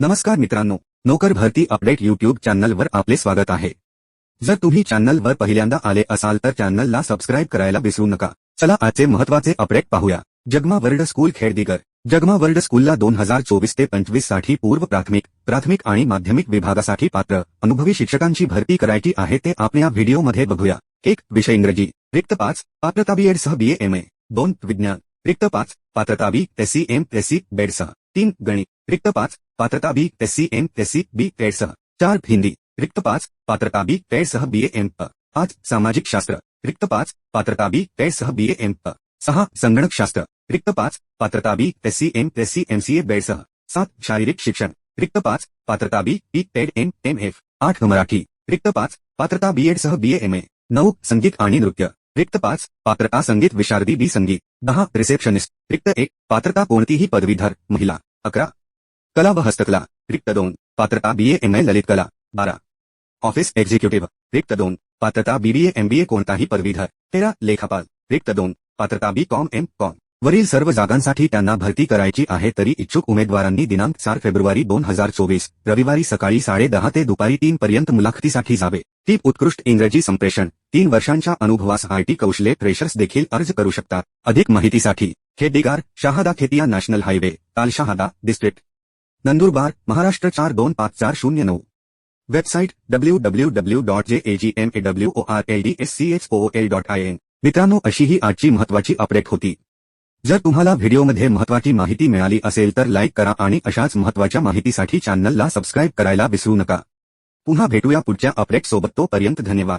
नमस्कार मित्रांनो नोकर भरती अपडेट युट्यूब चॅनलवर आपले स्वागत आहे. जर तुम्ही चॅनलवर पहिल्यांदा आले असाल तर चॅनलला सबस्क्राईब करायला विसरू नका. चला आजचे महत्त्वाचे अपडेट पाहूया. जगमा वर्ल्ड स्कूल खेडदिगर जगमा वर्ल्ड स्कूलला दोन हजार चोवीस ते पंचवीससाठी पूर्व प्राथमिक प्राथमिक आणि माध्यमिक विभागासाठी पात्र अनुभवी शिक्षकांची भरती करायची आहे ते आपण या व्हिडिओमध्ये बघूया. एक विषय इंग्रजी. रिक्त पाच पात्रता बीएड सह बीए एम ए दोन विज्ञान. रिक्त पाच पात्रता B SC M SC BEd सह. तीन गणित. रिक्त पाच पात्रता B SC M SC B Ed सह। चार, हिंदी। रिक्त पाच, पात्रता बी पेड सह बीए एम पाच, सामाजिक शास्त्र। रिक्त पाच, पात्रता बी पेड सह बीए एम प। सहा, संगणक शास्त्र। रिक्त पाच, पात्रता B SC M SC A, BEd सह। सात, शारीरिक शिक्षण। रिक्त पाच, पात्रता B P Ed M M, F. आठ मराठी रिक्त पाच, पात्रता बी एड सह बीए एम, ए। नऊ, संगीत आणि नृत्य। रिक्त पाच, पात्रता संगीत, विशारदी बी संगीत। दहा, रिसेप्शनिस्ट। रिक्त एक, पात्रता कोणतीही पदवीधर, महिला। अकरा कला व हस्तकला रिक्त दोन पात्रता बीए एम ए ललित कला बारा. ऑफिस एक्झिक्युटिव्ह रिक्त दोन पात्रता बीबीए एमबीए कोणताही पदवीधर. तेरा लेखापाल रिक्त दोन पात्रता बी कॉम एम कॉम वरील सर्व जागांसाठी त्यांना भरती करायची आहे तरी इच्छुक उमेदवारांनी दिनांक चार फेब्रुवारी दोन हजार चोवीस रविवारी सकाळी साडे दहा ते दुपारी तीन पर्यंत मुलाखतीसाठी जावे. टीप उत्कृष्ट इंग्रजी संप्रेषण. तीन वर्षांच्या अनुभवास आयटी कौशल्य फ्रेशर्स देखील अर्ज करू शकतात. अधिक माहितीसाठी खेडेगार शहादा खेतिया नॅशनल हायवे ताल शहादा डिस्ट्रिक्ट. नंदुरबार महाराष्ट्र चार दोन पाच चार शून्य नऊ. Website W W W dot J A G M A W O R L D S C H O L dot I N मित्रांनो अशी ही आजची महत्वाची अपडेट होती. जर तुम्हाला व्हिडिओमध्ये महत्वाची माहिती मिळाली असेल तर लाईक करा आणि अशाच महत्त्वाच्या माहितीसाठी चॅनलला सबस्क्राईब करायला विसरू नका. पुन्हा भेटूया पुढच्या अपडेट सोबत तोपर्यंत धन्यवाद.